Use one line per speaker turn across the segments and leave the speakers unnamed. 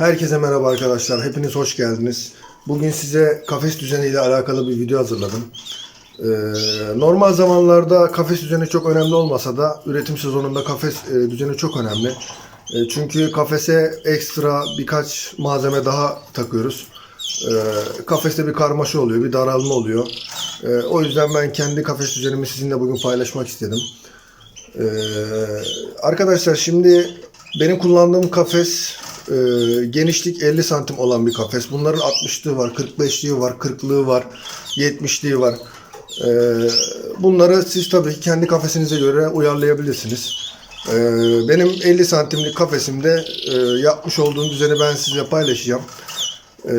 Herkese merhaba arkadaşlar. Hepiniz hoş geldiniz. Bugün size kafes düzeniyle alakalı bir video hazırladım. Ee, normal zamanlarda kafes düzeni çok önemli olmasa da üretim sezonunda kafes e, düzeni çok önemli. E, çünkü kafese ekstra birkaç malzeme daha takıyoruz. E, kafeste bir karmaşa oluyor, bir daralma oluyor. O yüzden ben kendi kafes düzenimi sizinle bugün paylaşmak istedim. Arkadaşlar şimdi benim kullandığım kafes e, genişlik 50 santim olan bir kafes. Bunların 60'lığı var, 45'liği var, 40'lığı var, 70'liği var. Ee, bunları siz tabii ki kendi kafesinize göre uyarlayabilirsiniz. Ee, benim 50 santimlik kafesimde e, yapmış olduğum düzeni ben size paylaşacağım. Ee,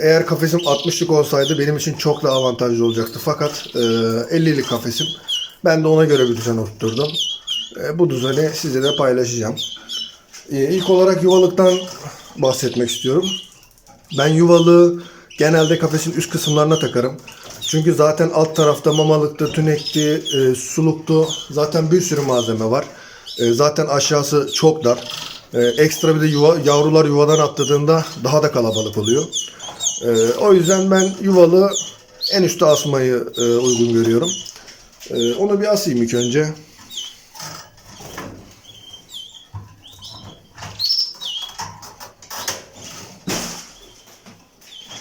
eğer kafesim 60'lık olsaydı benim için çok daha avantajlı olacaktı. Fakat e, 50'lik kafesim. Ben de ona göre bir düzen oturtturdum. E, bu düzeni size de paylaşacağım. E, ilk olarak yuvalıktan bahsetmek istiyorum. Ben yuvalığı genelde kafesin üst kısımlarına takarım. Çünkü zaten alt tarafta mamalıktı, tünekti, e, suluktu. Zaten bir sürü malzeme var. E, zaten aşağısı çok dar. E, ekstra bir de yuva, yavrular yuvadan atladığında daha da kalabalık oluyor. O yüzden ben yuvalı en üste asmayı uygun görüyorum. Ee, onu bir asayım ilk önce.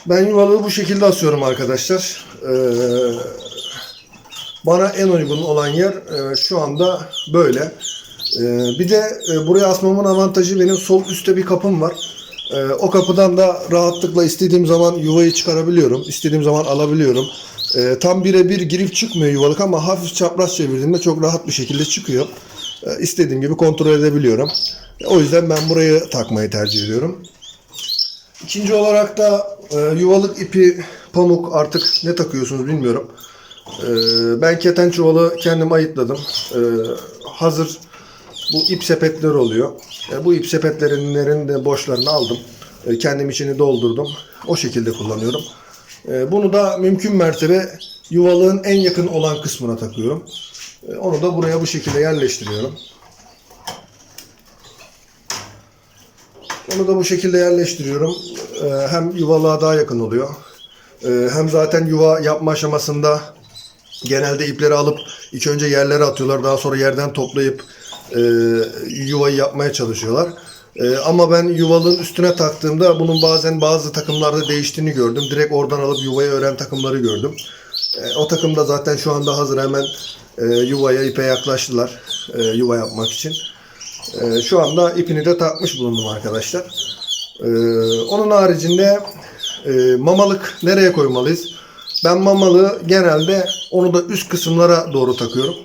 Ben yuvalığı bu şekilde asıyorum arkadaşlar. Ee, bana en uygun olan yer e, şu anda böyle. Ee, bir de e, buraya asmamın avantajı benim sol üstte bir kapım var. Ee, o kapıdan da rahatlıkla istediğim zaman yuvayı çıkarabiliyorum. İstediğim zaman alabiliyorum. Tam birebir girip çıkmıyor yuvalık ama hafif çapraz çevirdiğimde çok rahat bir şekilde çıkıyor. Ee, istediğim gibi kontrol edebiliyorum. O yüzden ben burayı takmayı tercih ediyorum. İkinci olarak da e, yuvalık ipi, pamuk artık ne takıyorsunuz bilmiyorum. Ee, ben keten çuvalı kendim ayıtladım. Ee, hazır bu ip sepetleri oluyor. E, bu ip sepetlerinin de boşlarını aldım. E, kendim içini doldurdum. O şekilde kullanıyorum. E, bunu da mümkün mertebe yuvalığın en yakın olan kısmına takıyorum. Onu da buraya bu şekilde yerleştiriyorum. Onu da bu şekilde yerleştiriyorum. E, hem yuvalığa daha yakın oluyor. E, hem zaten yuva yapma aşamasında genelde ipleri alıp ilk önce yerlere atıyorlar. Daha sonra yerden toplayıp e, yuvayı yapmaya çalışıyorlar. E, ama ben yuvalığın üstüne taktığımda bunun bazen bazı takımlarda değiştiğini gördüm. Direkt oradan alıp yuvayı ören takımları gördüm. O takım da zaten şu anda hazır hemen e, yuvaya ipe yaklaştılar e, yuva yapmak için. E, şu anda ipini de takmış bulundum arkadaşlar. E, onun haricinde e, mamalık nereye koymalıyız? Ben mamalığı genelde onu da üst kısımlara doğru takıyorum.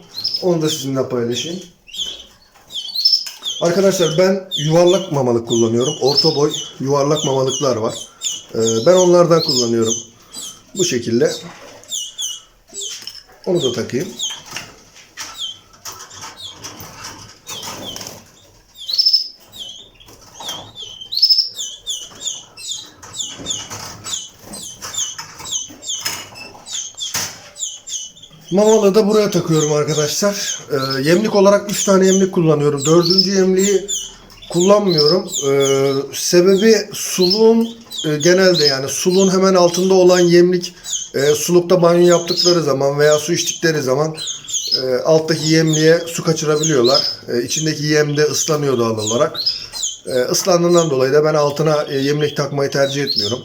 Onu da sizinle paylaşayım. Arkadaşlar ben yuvarlak mamalık kullanıyorum. Orta boy yuvarlak mamalıklar var. Ee, ben onlardan kullanıyorum. Bu şekilde. Onu da takayım. Mamalı da buraya takıyorum arkadaşlar. Ee, yemlik olarak 3 tane yemlik kullanıyorum. Dördüncü yemliği kullanmıyorum. Ee, sebebi suluğun e, genelde yani suluğun hemen altında olan yemlik e, sulukta banyo yaptıkları zaman veya su içtikleri zaman e, alttaki yemliğe su kaçırabiliyorlar. E, içindeki yem de ıslanıyor doğal olarak. E, ıslandığından dolayı da ben altına e, yemlik takmayı tercih etmiyorum.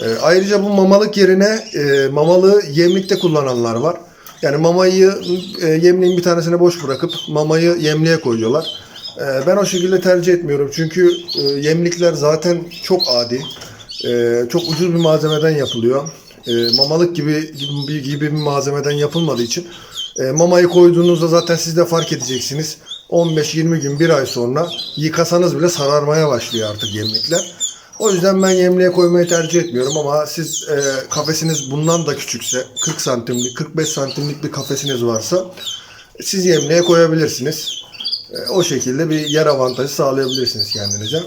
E, ayrıca bu mamalık yerine e, mamalı yemlikte kullananlar var. Yani mamayı e, yemliğin bir tanesine boş bırakıp mamayı yemliğe koyuyorlar. E, ben o şekilde tercih etmiyorum. Çünkü e, yemlikler zaten çok adi. E, çok ucuz bir malzemeden yapılıyor. E, mamalık gibi gibi, gibi bir malzemeden yapılmadığı için e, mamayı koyduğunuzda zaten siz de fark edeceksiniz. 15-20 gün, bir ay sonra yıkasanız bile sararmaya başlıyor artık yemlikler. O yüzden ben yemliğe koymayı tercih etmiyorum ama siz e, kafesiniz bundan da küçükse 40 santimlik 45 santimlik bir kafesiniz varsa siz yemliğe koyabilirsiniz. E, o şekilde bir yer avantajı sağlayabilirsiniz kendinize.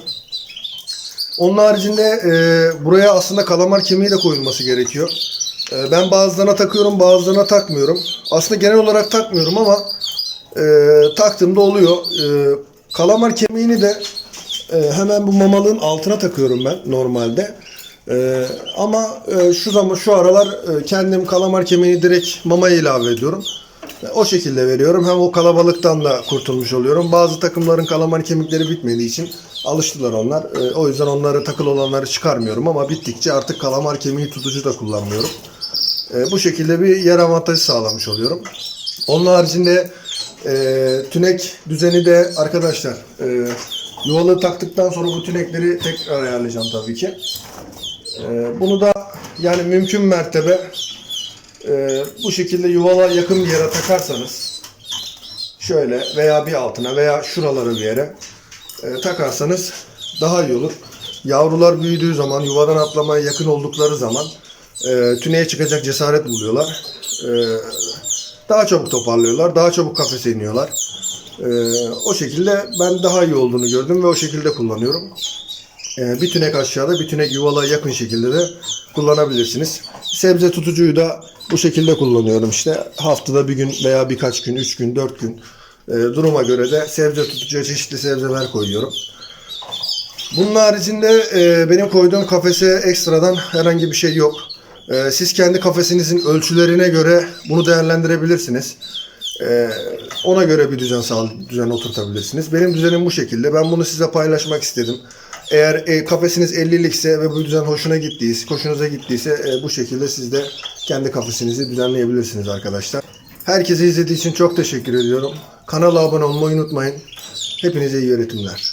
Onun haricinde e, buraya aslında kalamar kemiği de koyulması gerekiyor. E, ben bazılarına takıyorum bazılarına takmıyorum. Aslında genel olarak takmıyorum ama e, taktığımda oluyor. E, kalamar kemiğini de e, hemen bu mamalığın altına takıyorum ben normalde. E, ama e, şu zaman şu aralar e, kendim kalamar kemiğini direkt mamaya ilave ediyorum. E, O şekilde veriyorum. Hem o kalabalıktan da kurtulmuş oluyorum. Bazı takımların kalamar kemikleri bitmediği için alıştılar onlar. E, O yüzden onları takıl olanları çıkarmıyorum ama bittikçe artık kalamar kemiği tutucu da kullanmıyorum. E, bu şekilde bir yer avantajı sağlamış oluyorum. Onun haricinde e, tünek düzeni de arkadaşlar e, yuvalığı taktıktan sonra bu tünekleri tekrar ayarlayacağım tabii ki. E, bunu da yani mümkün mertebe e, bu şekilde yuvala yakın bir yere takarsanız şöyle veya bir altına veya şuralara bir yere e, takarsanız daha iyi olur. Yavrular büyüdüğü zaman yuvadan atlamaya yakın oldukları zaman e, tüneye çıkacak cesaret buluyorlar. E, daha çabuk toparlıyorlar, daha çabuk kafese iniyorlar. E, o şekilde ben daha iyi olduğunu gördüm ve o şekilde kullanıyorum. E, bir tünek aşağıda, bir tünek yuvala yakın şekilde de kullanabilirsiniz. Sebze tutucuyu da bu şekilde kullanıyorum işte. Haftada bir gün veya birkaç gün, üç gün, dört gün e, duruma göre de sebze tutucuya çeşitli sebzeler koyuyorum. Bunun haricinde e, benim koyduğum kafese ekstradan herhangi bir şey yok. E, siz kendi kafesinizin ölçülerine göre bunu değerlendirebilirsiniz. E, ona göre bir düzen sağ düzen oturtabilirsiniz. Benim düzenim bu şekilde. Ben bunu size paylaşmak istedim. Eğer e, kafesiniz 50'likse ve bu düzen hoşuna gittiyse, hoşunuza gittiyse e, bu şekilde siz de kendi kafesinizi düzenleyebilirsiniz arkadaşlar. Herkese izlediği için çok teşekkür ediyorum. Kanala abone olmayı unutmayın. Hepinize iyi öğretimler.